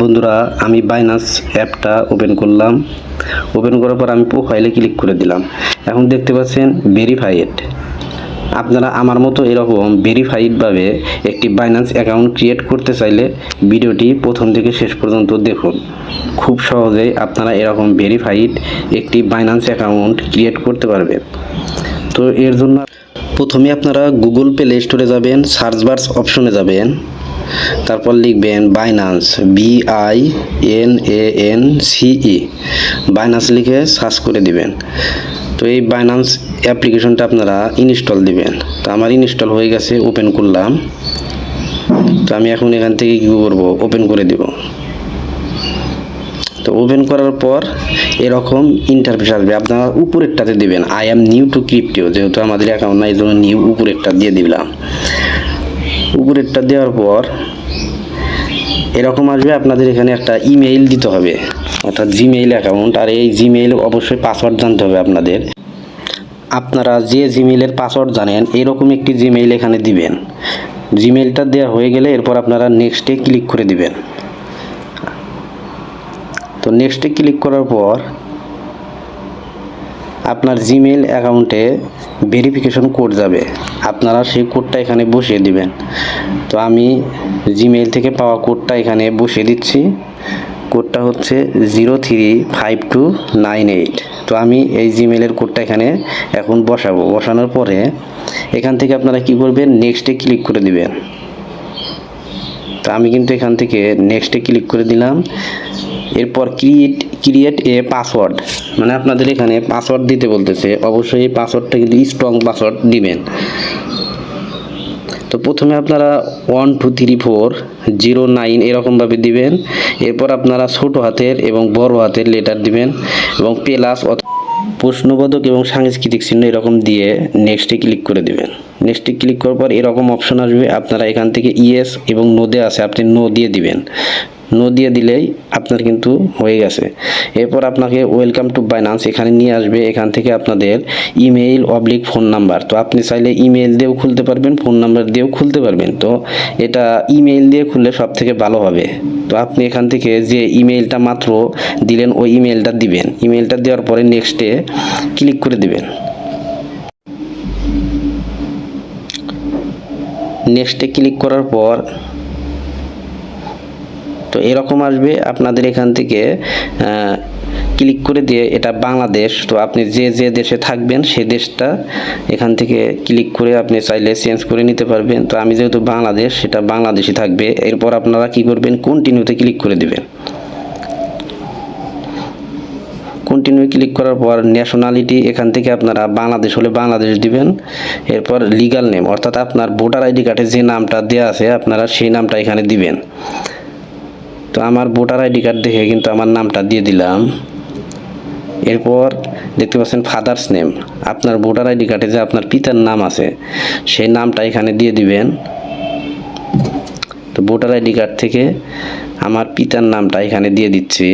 বন্ধুরা, আমি বাইনান্স অ্যাপটা ওপেন করলাম। ওপেন করার পর আমি প্রোফাইলে ক্লিক করে দিলাম। এখন দেখতে পাচ্ছেন ভেরিফাইড আপনারা আমার মতো এরকম ভেরিফাইডভাবে একটি বাইন্যান্স অ্যাকাউন্ট ক্রিয়েট করতে চাইলে ভিডিওটি প্রথম থেকে শেষ পর্যন্ত দেখুন। খুব সহজেই আপনারা এরকম ভেরিফাইড একটি বাইন্যান্স অ্যাকাউন্ট ক্রিয়েট করতে পারবেন। তো এর জন্য প্রথমে আপনারা গুগল প্লে স্টোরে যাবেন সার্চ বার্স অপশনে যাবেন। তারপর লিখবেন Binance B I N A N C Binance লিখে সার্চ করে দিবেন। তো এই বাইনান্স অ্যাপ্লিকেশনটা আপনারা ইনস্টল দিবেন। তো আমার ইনস্টল হয়ে গেছে ওপেন করলাম। তো আমি এখন এখান থেকে কী করব? ওপেন করে দিব। তো ওপেন করার পর এরকম ইন্টারফেস আসবে। আপনারা উপরেরটাতে দিবেন। I am new to crypto যেহেতু আমাদের অ্যাকাউন্ট নাই জন্য নিউ উপরেরটা দিয়ে দিলাম। উপরেরটা দেওয়ার পর এরকম আসবে, আপনাদের এখানে একটা ইমেইল দিতে হবে, অর্থাৎ জিমেইল অ্যাকাউন্ট আর এই জিমেইল অবশ্যই পাসওয়ার্ড জানতে হবে আপনাদের। আপনারা যে জিমেইলের পাসওয়ার্ড জানেন, এরকম একটি জিমেইল এখানে দিবেন। জিমেইলটা দেওয়া হয়ে গেলে এরপর আপনারা নেক্সটে ক্লিক করে দিবেন। তো নেক্সটে ক্লিক করার পর আপনার জিমেইল অ্যাকাউন্টে ভেরিফিকেশন কোড যাবে। আপনারা সেই কোডটা এখানে বসিয়ে দিবেন। তো আমি জিমেইল থেকে পাওয়া কোডটা এখানে বসিয়ে দিচ্ছি। কোডটা হচ্ছে zero three five two nine eight তো আমি এই জিমেইলের কোডটা এখানে এখন বসাবো। বসানোর পরে এখান থেকে আপনারা কি করবেন? নেক্সটে ক্লিক করে দিবেন। তো আমি কিন্তু এখান থেকে নেক্সটে ক্লিক করে দিলাম। এরপর ক্রিয়েট ক্রিয়েট এ পাসওয়ার্ড মানে আপনাদের এখানে পাসওয়ার্ড দিতে বলতেছে, অবশ্যই এই পাসওয়ার্ডটা কিন্তু স্ট্রং পাসওয়ার্ড দিবেন। তো প্রথমে আপনারা one two three four zero nine এরকমভাবে দিবেন। এরপর আপনারা ছোট হাতের এবং বড় হাতের লেটার দিবেন এবং প্লাস প্রশ্নবোধক এবং সাংস্কৃতিক চিহ্ন এরকম দিয়ে নেক্সটে ক্লিক করে দিবেন। নেক্সটে ক্লিক করার পর এরকম অপশন আসবে। আপনারা এখান থেকে ইয়েস এবং নো দেওয়া আছে, আপনি নো দিয়ে দিবেন। নো দিয়ে দিলেই আপনার কিন্তু হয়ে গেছে। এরপর আপনাকে ওয়েলকাম টু বাইনান্স এখানে নিয়ে আসবে। এখান থেকে আপনাদের ইমেইল অবলিক ফোন নাম্বার তো আপনি চাইলে ইমেইল দিয়েও খুলতে পারবেন ফোন নাম্বার দিয়েও খুলতে পারবেন। তো এটা ইমেইল দিয়ে খুললে সব থেকে ভালো হবে। তো আপনি এখান থেকে যে ইমেইলটা মাত্র দিলেন, ওই ইমেইলটা দিবেন। ইমেইলটা দেওয়ার পরে নেক্সটে ক্লিক করে দিবেন। নেক্সটে ক্লিক করার পর তো এরকম আসবে, আপনাদের এখান থেকে ক্লিক করে দিয়ে এটা বাংলাদেশ, তো আপনি যে যে দেশে থাকবেন, সে দেশটা এখান থেকে ক্লিক করে আপনি চাইলে চেঞ্জ করে নিতে পারবেন। তো আমি যেহেতু বাংলাদেশ, সেটা বাংলাদেশি থাকবে। এরপর আপনারা কি করবেন? কন্টিনিউতে ক্লিক করে দিবেন। কন্টিনিউ ক্লিক করার পর ন্যাশনালিটি এখান থেকে আপনারা বাংলাদেশ হলে বাংলাদেশ দিবেন। এরপর লিগাল নেম অর্থাৎ আপনার ভোটার আইডি কার্ডে যে নামটা দেওয়া আছে, আপনারা সেই নামটা এখানে দিবেন। তো আমার ভোটার আইডি কার্ড দেখে কিন্তু আমার নামটা দিয়ে দিলাম। এরপর দেখতে পাচ্ছেন ফাদার্স নেম। আপনার ভোটার আইডি কার্ডে যে আপনার পিতার নাম আছে, সেই নামটা এখানে দিয়ে দিবেন। তো ভোটার আইডি কার্ড থেকে আমার পিতার নামটা এখানে দিয়ে দিচ্ছি।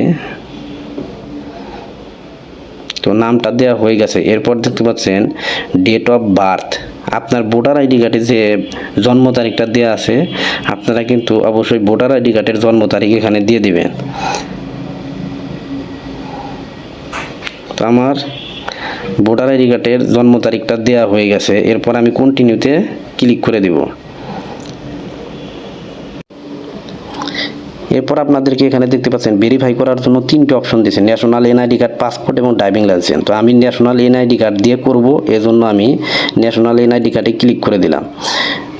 তো নামটা দেওয়া হয়ে গেছে। এরপর দেখতে পাচ্ছেন ডেট অফ বার্থ আপনার ভোটার আইডি কার্ডে যে জন্ম তারিখটা দেওয়া আছে, আপনারা কিন্তু অবশ্যই ভোটার আইডি কার্ডের জন্ম তারিখ এখানে দিয়ে দিবেন। তো আমার ভোটার আইডি কার্ডের জন্ম তারিখটা দেওয়া হয়ে গেছে, এরপর আমি কন্টিনিউতে ক্লিক করে দিব। এরপর আপনাদেরকে এখানে দেখতে পাচ্ছেন ভেরিফাই করার জন্য তিনটে অপশন দিয়েছে ন্যাশনাল এনআইডি কার্ড পাসপোর্ট এবং ড্রাইভিং লাইসেন্স তো আমি ন্যাশনাল এনআইডি কার্ড দিয়ে করব, এজন্য আমি ন্যাশনাল এনআইডি কার্ডে ক্লিক করে দিলাম।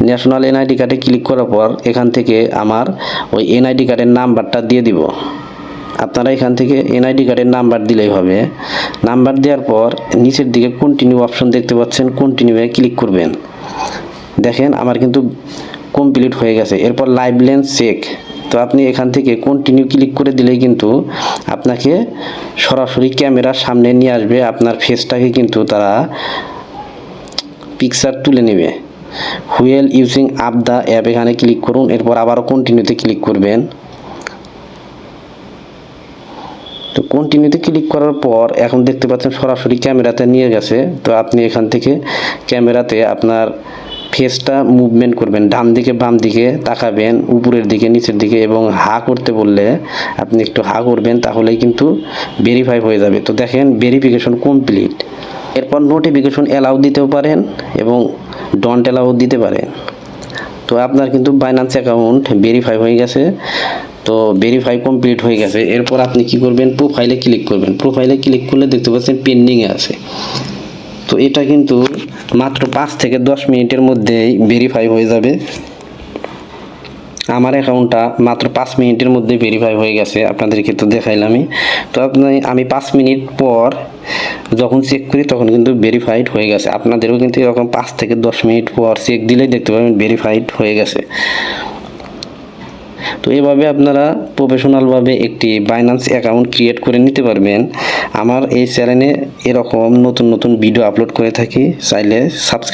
ন্যাশনাল এনআইডি কার্ডে ক্লিক করার পর এখান থেকে আমার ওই এনআইডি কার্ডের নাম্বারটা দিয়ে দিব। আপনারা এখান থেকে এনআইডি কার্ডের নাম্বার দিলেই হবে। নাম্বার দেওয়ার পর নিচের দিকে কন্টিনিউ অপশন দেখতে পাচ্ছেন কন্টিনিউয়ে ক্লিক করবেন। দেখেন, আমার কিন্তু কমপ্লিট হয়ে গেছে। এরপর লাইভ লেন্স চেক তো আপনি এখান থেকে কন্টিনিউ ক্লিক করে দিলেই কিন্তু আপনাকে সরাসরি ক্যামেরার সামনে নিয়ে আসবে। আপনার ফেসটাকে কিন্তু তারা পিকচার তুলে নেবে। While using up the app এখানে ক্লিক করুন, এরপর আবারও কন্টিনিউতে ক্লিক করবেন। তো কন্টিনিউতে ক্লিক করার পর এখন দেখতে পাচ্ছেন সরাসরি ক্যামেরাতে নিয়ে গেছে। তো আপনি এখান থেকে ক্যামেরাতে আপনার ফেসটা মুভমেন্ট করবেন, ডান দিকে, বাম দিকে তাকাবেন, উপরের দিকে, নিচের দিকে এবং হা করতে বললে আপনি একটু হা করবেন, তাহলেই কিন্তু ভেরিফাই হয়ে যাবে। তো দেখেন ভেরিফিকেশন কমপ্লিট এরপর নোটিফিকেশন অ্যালাউ দিতেও পারেন এবং ডন্ট অ্যালাউ দিতে পারেন। তো আপনার কিন্তু বাইন্যান্স অ্যাকাউন্ট ভেরিফাই হয়ে গেছে। তো ভেরিফাই কমপ্লিট হয়ে গেছে। এরপর আপনি কি করবেন? প্রোফাইলে ক্লিক করবেন। প্রোফাইলে ক্লিক করলে দেখতে পাচ্ছেন পেন্ডিংয়ে আছে। তো এটা কিন্তু মাত্র পাঁচ থেকে দশ মিনিটের মধ্যেই ভেরিফাই হয়ে যাবে। আমার অ্যাকাউন্টটা মাত্র পাঁচ মিনিটের মধ্যে ভেরিফাই হয়ে গেছে, আপনাদেরকে তো দেখাইলামই। তো আপনি, আমি পাঁচ মিনিট পর যখন চেক করি, তখন কিন্তু ভেরিফাইড হয়ে গেছে। আপনাদেরও কিন্তু এরকম পাঁচ থেকে দশ মিনিট পর চেক দিলেই দেখতে পাবেন ভেরিফাইড হয়ে গেছে। তো এভাবে আপনারা প্রফেশনালভাবে একটি বাইন্যান্স অ্যাকাউন্ট ক্রিয়েট করে নিতে পারবেন। আমার এই চ্যানেলে এরকম নতুন নতুন ভিডিও আপলোড করে থাকি, চাইলে সাবস্ক্রাইব